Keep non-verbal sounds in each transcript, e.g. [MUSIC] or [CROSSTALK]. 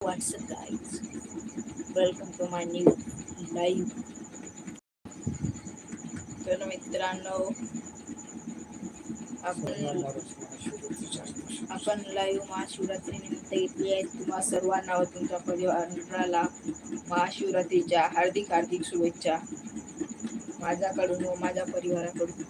What's up, guys? Welcome to my new live. तर मित्रांनो आपण आपण लाईव्ह महाशिवरात्री निमित्त घेतली आहे तुम्हा सर्वांना व तुमच्या परिवाराला महाशिवरात्रीच्या हार्दिक हार्दिक शुभेच्छा माझ्याकडून व माझ्या परिवाराकडून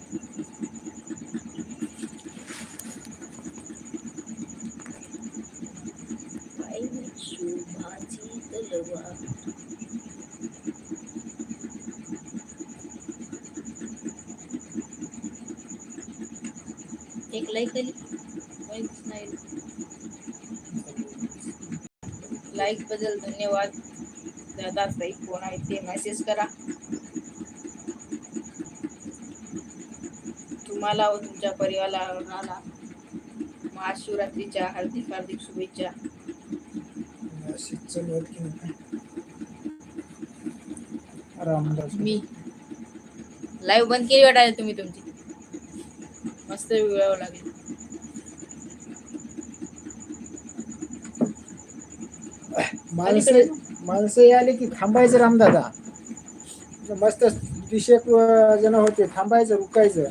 पाहिजे शुभाची तलवार एक लाईक आली काहीच नाही लाईकबद्दल धन्यवाद. दादा ताई कोण आहे ते मेसेज करा. तुम्हाला व तुमच्या परिवाराला महाशिवरात्रीच्या हार्दिक हार्दिक शुभेच्छा. मी. लाईव्ह बंद केली वाटायला तुम्ही तुमची. मस्त वेळावं लागेल. माणसं माणसं आले की थांबायचं रामदादा. मस्त विषयक जण होते थांबायचं रुकायचं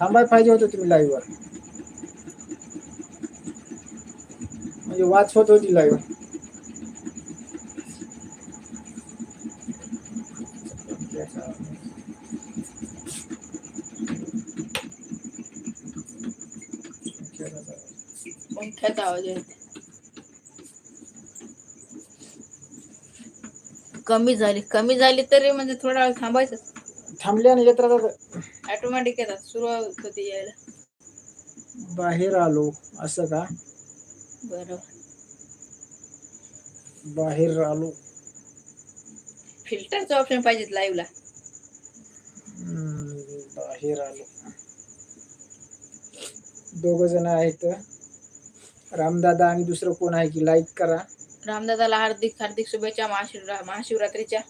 थांबाय पाहिजे होतं तुम्ही लाईव्ह वर. म्हणजे वाच होत होती लाईव्ह पंख्याचा आवाज आहे कमी झाली. कमी झाली तरी म्हणजे थोडा वेळ थांबायचं. थांबल्याने येत राहतात ऑटोमॅटिक येतात. सुरुवात होते यायला. बाहेर आलो. असं का? बरोबर बाहेर आलो. फिल्टरचा ऑप्शन पाहिजे लाईव्ह ला. हम्म, बाहेर आलो. दोघ जण आहेत. रामदादा आणि दुसरं कोण आहे की लाईक करा. रामदादाला हार्दिक हार्दिक शुभेच्छा महाशिवरा महाशिवरात्रीच्या.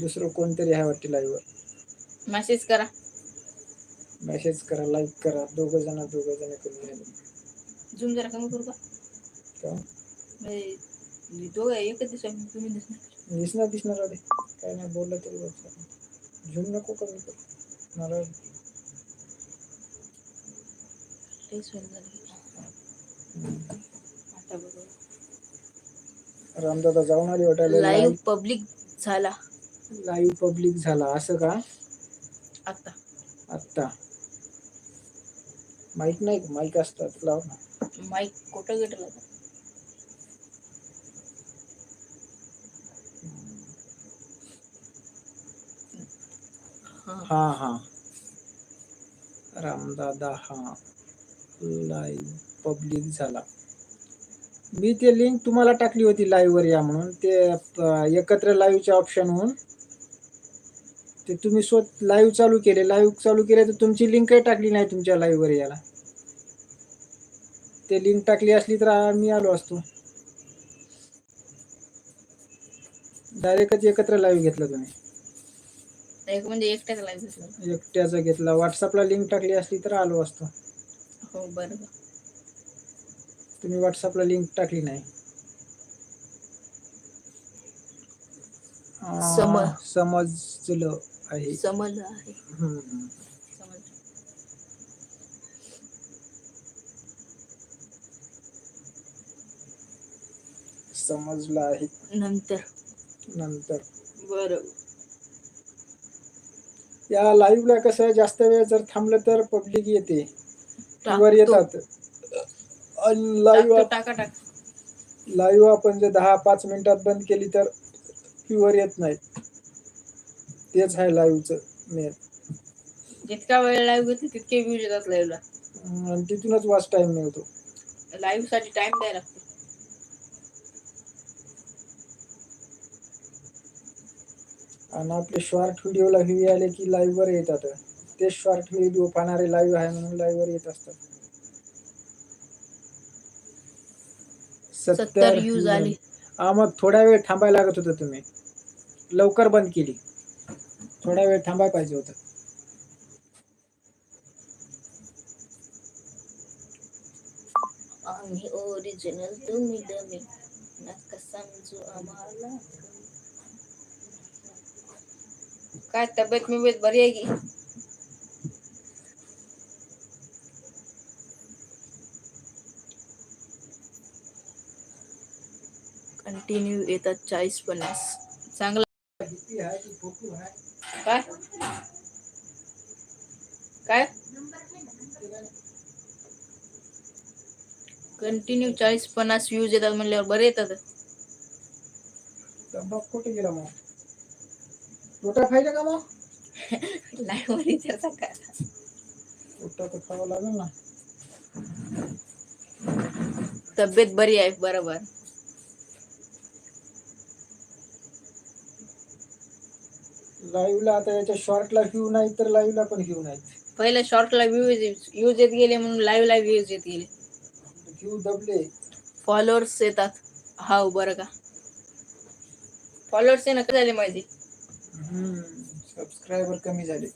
दुसरं कोणतरी आहे वाटते लाईव्ह मेसेज करा. मेसेज करा लाईक करा. दोघ जण दोघ जण करून घ्या. झूम जरा कमी करू का? म्हणजे दोघं एकच दिसत तुम्ही दिसणार. दिसणार दिसणार आले काय नाही बोललं तरी बस झूम नको कमी कर. मला वेळ झाली. आता बघू. रामदादा जाऊन आले वाटायला लाईव्ह पब्लिक झाला. लाईव्ह पब्लिक झाला. असं का? आता आत्ता. माईक नाही माईक असतात. लाव ना. माईक कुठं गेटला हा हा हा. रामदादा हा. लाईव्ह पब्लिक झाला. मी ते लिंक तुम्हाला टाकली होती लाईव्ह वर या म्हणून. ते एकत्र लाईव्हचे ऑप्शन होऊन. ते तुम्ही स्वत लाईव्ह चालू केले. लाईव्ह चालू केले तर तुमची लिंकही टाकली नाही तुमच्या लाईव्ह वर याला ते लिंक टाकली असली तर आ- मी आलो असतो. डायरेक्टच एकत्र लाईव्ह घेतला तुम्ही. एक म्हणजे एकट्याच लाईव्ह दिसला एकट्याचा घेतला. व्हॉट्सअपला लिंक टाकली असली तर आलो असतो. हो बरोबर. तुम्ही व्हॉट्सअपला लिंक टाकली नाही. समजलं आहे. समजलं आहे. समजलं आहे. नंतर. नंतर. बरोबर या लाईव्ह ला कसं जास्त वेळ जर थांबलं तर पब्लिक येते. वर येतात. लाईव्ह टाका टाक लाईव्ह आपण जर दहा पाच मिनिटात बंद केली तर व्ह्यूवर येत नाही तेच आहे लाईव्हचं मेन जितका वेळ लाईव्ह घेते तितके व्ह्यूज येतात लाईव्हला आणि तिथूनच वाच टाइम मिळतो. लाईव्हसाठी टाइम द्यायला लागतो. आणि आपले शॉर्ट व्हिडिओला व्ह्यू आले की लाईव्ह वर येतात. ते शॉर्ट व्हिडिओ पाहणारे लाईव्ह आहे म्हणून लाईव्ह वर येत असतात. सत्तर views आले. मग थोडा वेळ थांबायला लागत होतं तुम्ही. लवकर बंद केली. थोडा वेळ थांबाय पाहिजे होतं. आम्ही ओरिजिनल तुम्ही डमी नका समजू आम्हाला. काय तब्येत मिबेत बरी आहे की? कंटिन्यू येतात चाळीस पन्नास. चांगला. काय? काय? कंटिन्यू चाळीस पन्नास व्ह्यूज येतात म्हणल्यावर बरे येतात. कुठे गेला मग? तोटा खायचा का मग? [LAUGHS] नाही म्हणे त्याचा काय? तोटा तर खावा लागेल ना. तब्येत बरी आहे बरोबर. लाईव्हला आता याच्या शॉर्टला व्ह्यू नाही तर लाईव्हला पण व्ह्यू नाही. पहिले शॉर्टला व्ह्यूज व्ह्यूज येत गेले म्हणून लाईव्हला व्ह्यूज येत गेले. व्ह्यू दबले. फॉलोअर्स येतात. हाव बरं का. फॉलोअर्स काय झाले माहिती सबस्क्रायबर कमी झाले.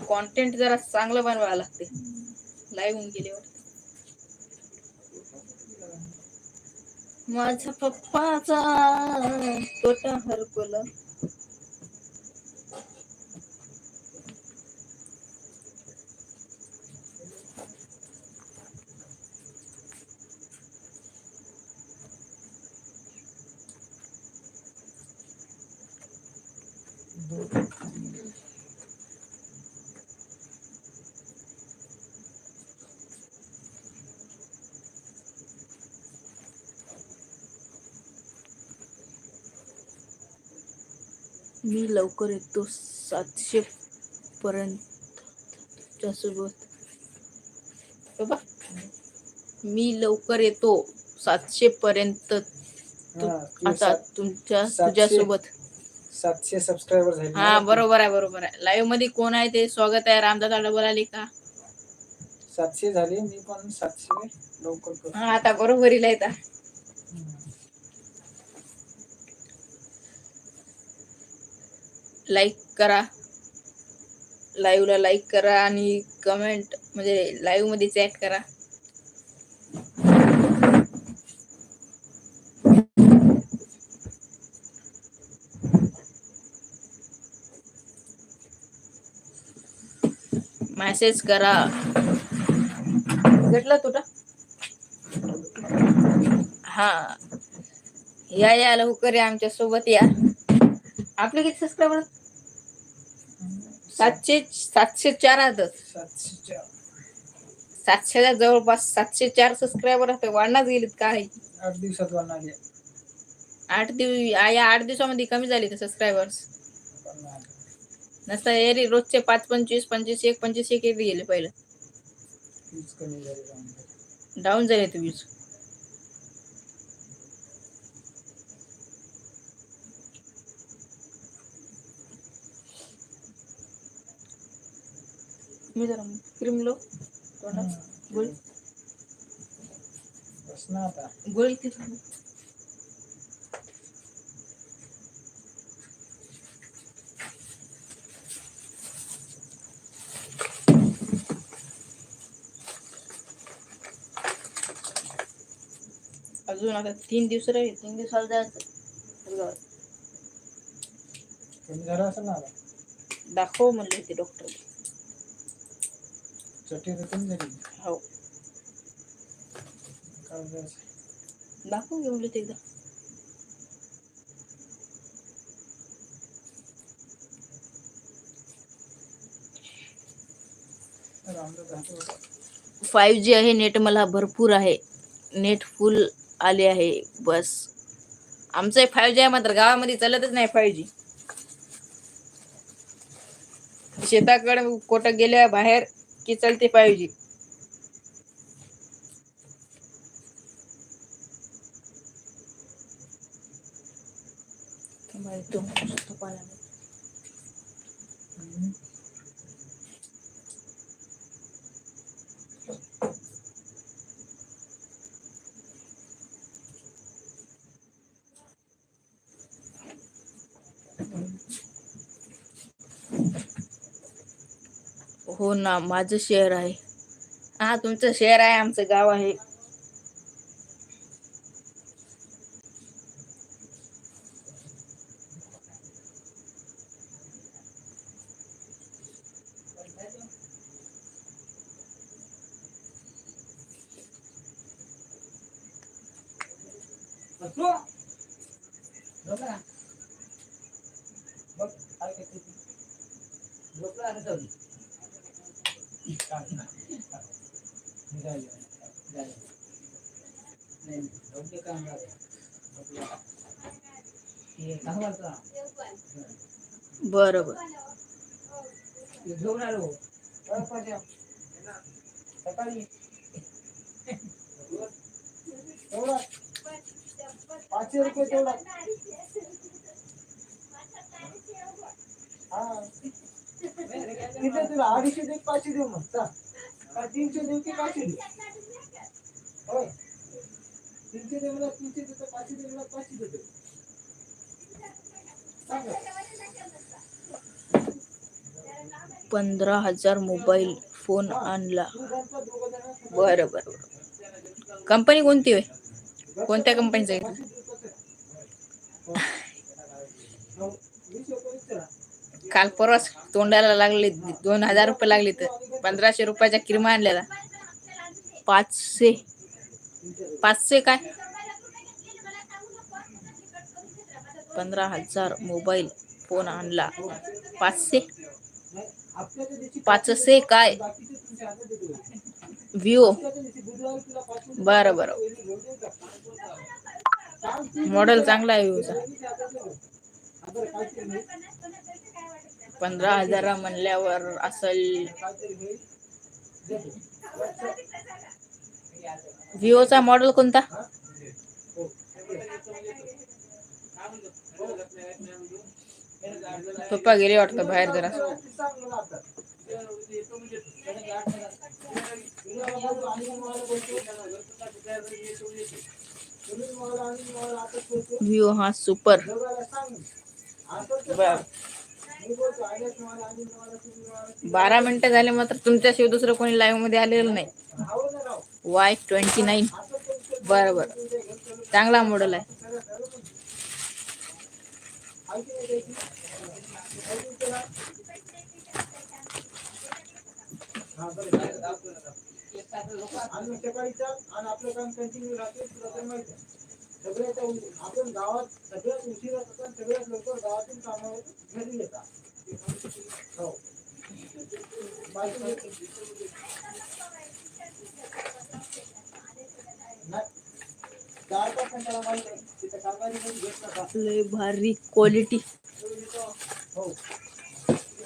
कॉन्टेंट जरा चांगलं बनवावं लागते. लाईव्ह होऊन गेल्यावर. माझ्या पप्पाचा तोटा हरपला. मी लवकर येतो सातशे पर्यंत बाबा. मी लवकर येतो सातशे पर्यंत तू- हा, ते आता सात- तुमच्या सातशे. तुझ्यासोबत. सातशे सबस्क्रायबर झाले. हा बरोबर आहे बरोबर आहे. लाईव्हमध्ये कोण आहे ते स्वागत आहे. रामदास आडा बोलाले का? सातशे झाले. मी पण सातशे लवकर करतो. हा आता बरोबरीला येतात लाईक करा. लाईव्हला लाईक करा आणि कमेंट म्हणजे लाईव्हमध्ये चॅट करा. मेसेज करा. भेटला तुला हा. या या लवकर या आमच्यासोबत या. आपले किती सबस्क्रायबर सातशे सातशे चार आहेत. सातशे चार सातशेच्या जवळपास सातशे चार सबस्क्रायबर आहेत. वाढणार गेलीत काय आठ दिवसात वाढणार आठ दिवस या आठ दिवसामध्ये कमी झाली का सबस्क्रायबर्स नसता एरी रोजचे पाच पंचवीस पंचवीस एक पंचवीस एक येत गेले पहिलं. कमी झाले. डाऊन झाले तुम्ही मी जरा क्रीम लो तोंडात गोळी. बस ना आता. गोळी अजून आता तीन दिवस राहील तीन दिवसाला जायचं कमी झाला असेल ना आता? दाखव म्हणले ते डॉक्टर हो. फाईव्ह जी आहे नेट मला भरपूर आहे नेट फुल आले आहे, बस आमचं फाईव्ह जी आहे मात्र, गावामध्ये चालतच नाही फाईव्ह जी शेताकडे कुठं गेल्या बाहेर की चलते पाहिजे. हो ना माझं शहर आहे. हा तुमचं शहर आहे आमचं गाव आहे. बरं बरं घेऊन आलो सकाळी पाचशे रुपये तेवढा हा तुला अडीचशे देऊ पाचशे देऊ मग चा तीनशे देऊ की पाचशे देऊ होय तीनशे देऊ मला तीनशे देतो पाचशे देऊ मला पाचशे देतो सांग. पंधरा हजार मोबाईल फोन आणला. बरं बरं बरं. कंपनी कोणती आहे कोणत्या कंपनीचं आहे? काल परवाच तोंडाला लागले दोन हजार रुपये लागले तर. पंधराशे रुपयाच्या किरमा आणलेला पाचशे. पाचशे काय? पंधरा हजार मोबाईल फोन आणला. पाचशे. पाचशे काय? व्ह्यू विवो बरं बरं. मॉडेल चांगला आहे विवोचा पंधरा हजार म्हणल्यावर असेल. व्हिओचा विवोचा मॉडेल कोणता? पप्पा गेले वाटतं बाहेर जरा. व्ह्यू हा सुपर बारा मिनिटं झाले मात्र तुमच्याशिवाय दुसरं कोणी लाईव्हमध्ये आलेलं नाही. वाय ट्वेंटी नाईन बरं बरं चांगला मॉडेल आहे. आणि मग सकाळी चाल आणि आपलं काम कंटिन्यू राहते तुला तर माहिती आहे सगळ्यात उ- आपण गावात सगळ्यात उशिरा जातात सगळ्यात लवकर गावातून कामावर घरी येतात हो बाकी नाही. नाही. चार तास त्याला माहिती आहे तिथं कारभारी कोणी घेत नका. लय भारी क्वालिटी हो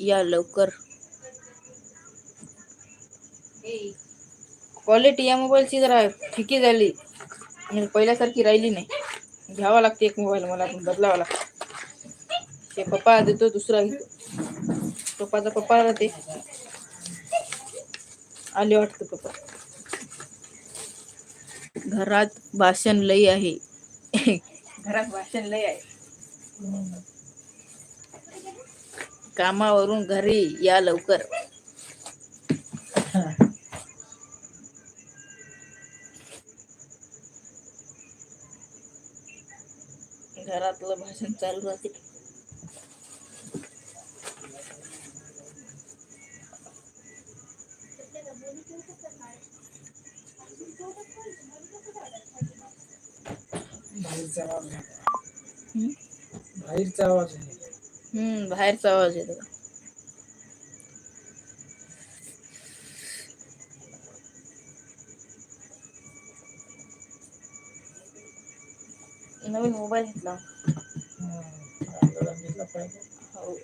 या लवकर. क्वालिटी या मोबाईलची जरा फिकी झाली. म्हणजे पहिल्यासारखी राहिली नाही. घ्यावा लागते एक मोबाईल मला पण बदलावा लागतो. ते पप्पा देतो दुसरा घेतो. पप्पाचा पप्पा राहते. आले वाटतं पप्पा घरात भाषण लई आहे. [LAUGHS] घरात भाषण लई आहे. कामावरून घरी या लवकर. घरातलं भाषण चालू राहते. बाहेरचा आवाज आहे. हम्म? बाहेरचा आवाज आहे. हम्म बाहेरचा आवाज येतो नवीन मोबाईल घेतला हम्म. आंदोलन घेतलं पाहिजे हो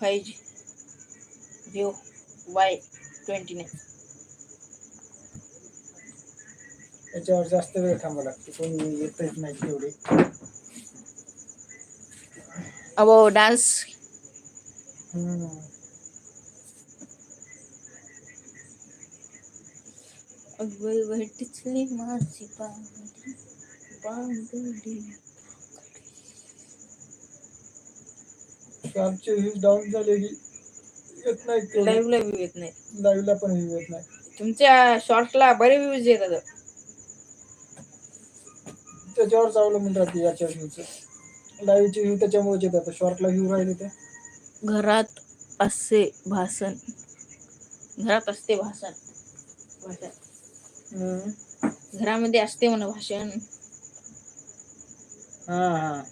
five G Jio Y twenty nine त्याच्यावर जास्त वेळ थांबावं लागते कोणी येतच नाही तेवढे अबो डान्स टिचली माझी बांगडी बांगडी. आमचे व्ह्यूज डाऊन झालेली. येत नाही लाईव्ह ला व्ह्यू येत नाही. लाईव्हला पण व्ह्यू येत नाही. तुमच्या शॉर्टला बरे व्ह्यूज येतात. त्याच्यावर अवलंबून राहते याच्या व्ह्यूचं लाईव्हचे व्ह्यू त्याच्यामुळेच येतात. शॉर्टला व्ह्यू राहिले ते. घरात असे भाषण घरात असते भाषण. भाषण. हम्म. घरामध्ये असते म्हणा भाषण. हा हा.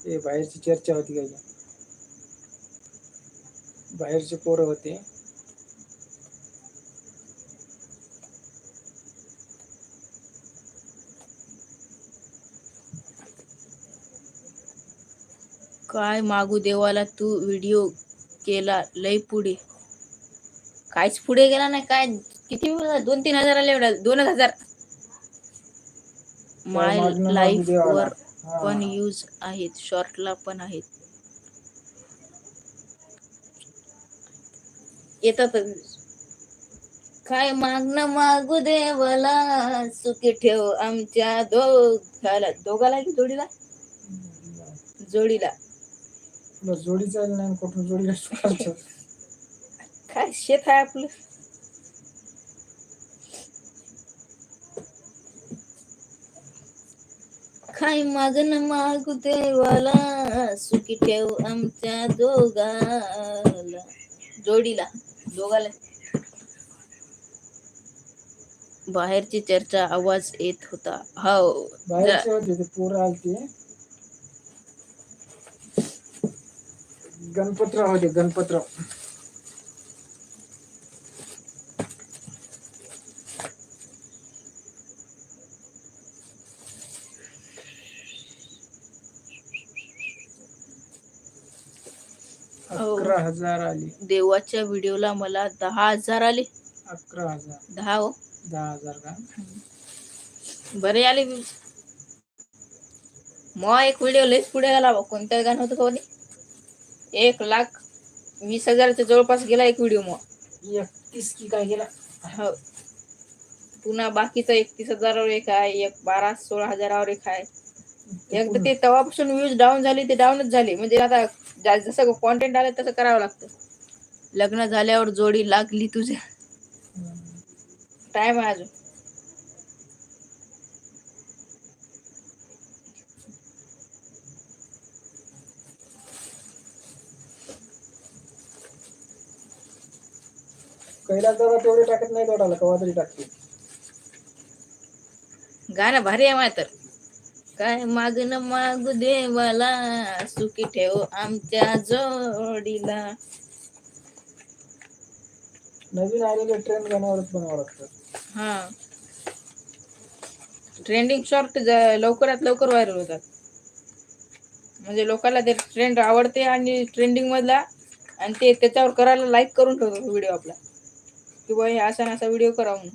ते बाहेरची चर्चा होती काही. बाहेरचे पोरं होते. काय मागू देवाला तू व्हिडिओ केला? लय पुढे. काहीच पुढे गेला नाही. काय? किती? दोन तीन हजार. आले एवढ्या दोन हजार माय लाईफ. वर. पण यूज आहेत. शॉर्टला पण आहेत. येतात. काय मागणं मागू देवाला? सुखी ठेव आमच्या दोघाला. दोघाला की जोडीला? जोडीला. तुला जोडीचा आलं नाही कुठून सुटायचं काय शेत आहे आपलं? काय मागन मागू देवाला सुखी ठेव आमच्या दोघाला. जोडीला दोघाला. बाहेरची चर्चा आवाज येत होता. हो. बाहेरचे होते ते पोरं आलते. गणपतराव होते गणपतराव हो. अकरा हजार आली देवाच्या व्हिडिओला मला दहा हजार आले अकरा हजार दहा हो दहा हजार का बरे आले. मग एक व्हिडिओ लयच पुढे गेला बा. कोणत्या गाणं होतं का ते? एक लाख वीस हजारच्या जवळपास गेला एक व्हिडिओ मग. एकतीस की काय गेला? हो. पुन्हा बाकीचा एकतीस हजारावर एक आहे एक बारा सोळा हजारावर एक आहे. एकदा ते तेव्हापासून व्ह्यूज डाऊन झाले ते डाऊनच झाले. म्हणजे आता जसं कॉन्टेंट आलं तसं करावं लागतं. लग्न झाल्यावर जोडी लागली तुझ्या. टाइम आहे अजून. कैलास दादा तेवढे टाकत नाही तोडाला कवा तरी टाकते गाणं भारी आहे माय तर. काय मागन मागू देवाला सुखी ठेव आमच्या जोडीला. नवीन आलेले ट्रेंड गाण्यावरच बनावं लागतं. हा. ट्रेंडिंग शॉर्ट लवकरात लवकर व्हायरल होतात. म्हणजे लोकांना ते ट्रेंड आवडते आणि ट्रेंडिंग मधला आणि ते त्याच्यावर करायला लाईक करून ठेवतो व्हिडिओ आपला. की बा हे असा असा व्हिडिओ करा म्हणून.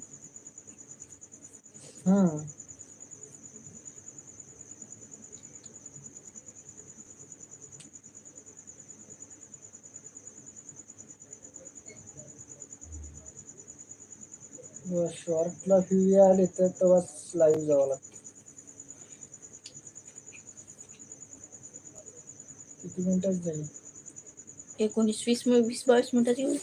शॉर्टला व्ह्यू आले तर तेव्हाच लाईव्ह जावं लागतं. किती मिनिटात जाईल एकोणीस वीस वीस बावीस मिनिटाची होईल.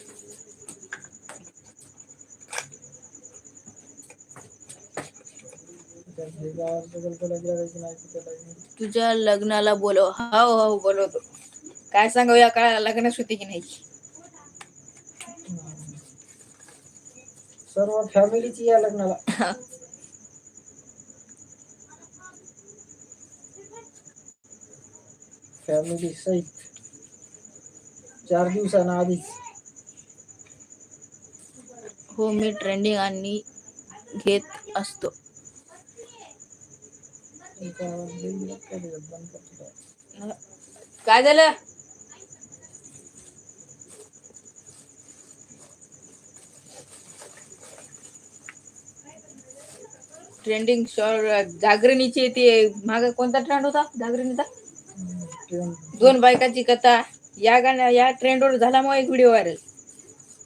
तुझ्या लग्नाला बोलव. हो हो बोलवतो काय सांगाव या काळाला लग्नच होती की नाही. सर्व फॅमिलीची या लग्नाला. फॅमिली सहित चार दिवसांना आधीच. हो मी ट्रेंडिंग आणि घेत असतो. काय झालं? ट्रेंडिंग जागरणीची येते माग कोणता ट्रेंड होता? जागरणीचा? दोन बायकाची कथा. या गाण्या या ट्रेंडवर मग एक व्हिडिओ व्हायरल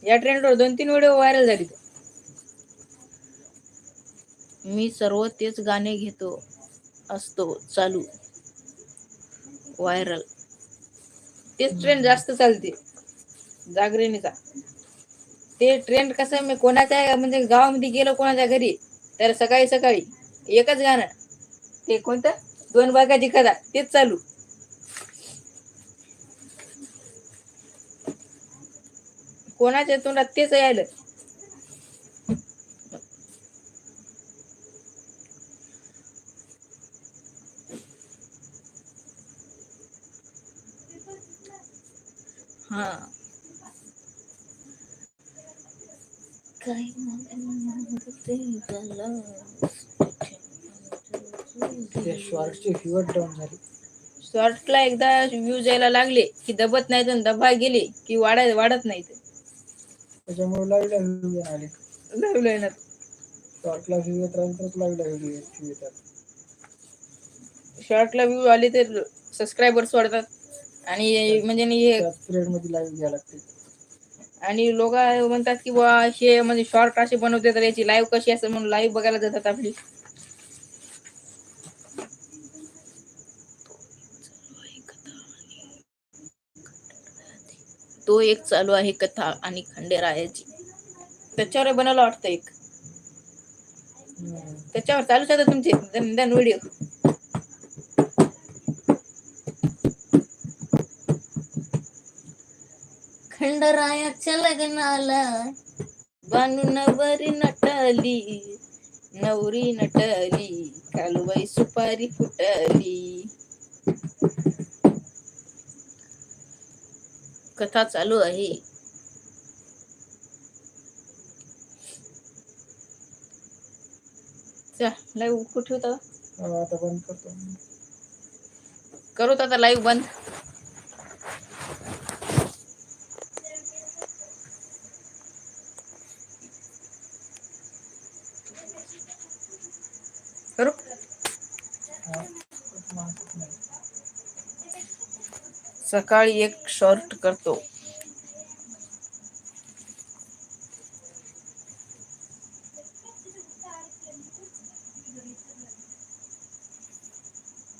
या ट्रेंडवर दोन तीन व्हिडिओ व्हायरल झाली. मी सर्व तेच गाणे घेतो. असतो चालू. व्हायरल तेच ट्रेंड जास्त चालते. जागरणीचा. ते ट्रेंड कसं मी कोणाच्या म्हणजे गावामध्ये गेलो कोणाच्या घरी तर सकाळी सकाळी एकच गाणं. ते कोणतं? दोन बायकाची कथा. तेच चालू. कोणाच्या तोंडात तेच यायलं. शॉर्टचे व्ह्यूअर डाऊन झाले. शॉर्टला एकदा व्ह्यूज यायला लागले की दबत नाहीत आणि दबा गेले की वाढाय वाढत नाहीत. त्याच्यामुळे लाईव्हला व्ह्यू आले. शॉर्टला व्ह्यू येत राहील लाईव्हला व्ह्यू येतात. शॉर्टला व्ह्यू आले तर सबस्क्रायबर्स वाढतात. आणि म्हणजे नि हे पिरियडमध्ये लाईव्ह घ्यायला लागते आणि लोक म्हणतात की बा हे म्हणजे शॉर्ट असे बनवते तर याची लाईव्ह कशी असेल? म्हणून लाईव्ह बघायला जातात आपली. तो एक चालू आहे कथा आणि खंडेरायाची. त्याच्यावर बनवलं वाटतं एक. त्याच्यावर चालूच आहे तुमचे. व्हिडिओ खंडरायाच्या लग्नाला बानू नवरी नटली नवरी नटली कालबाई सुपारी फुटली. कथा चालू आहे. लाईव्ह कुठे होता? हा, आता बंद करतो. करू आता लाईव्ह बंद. सकाळी एक शॉर्ट करतो.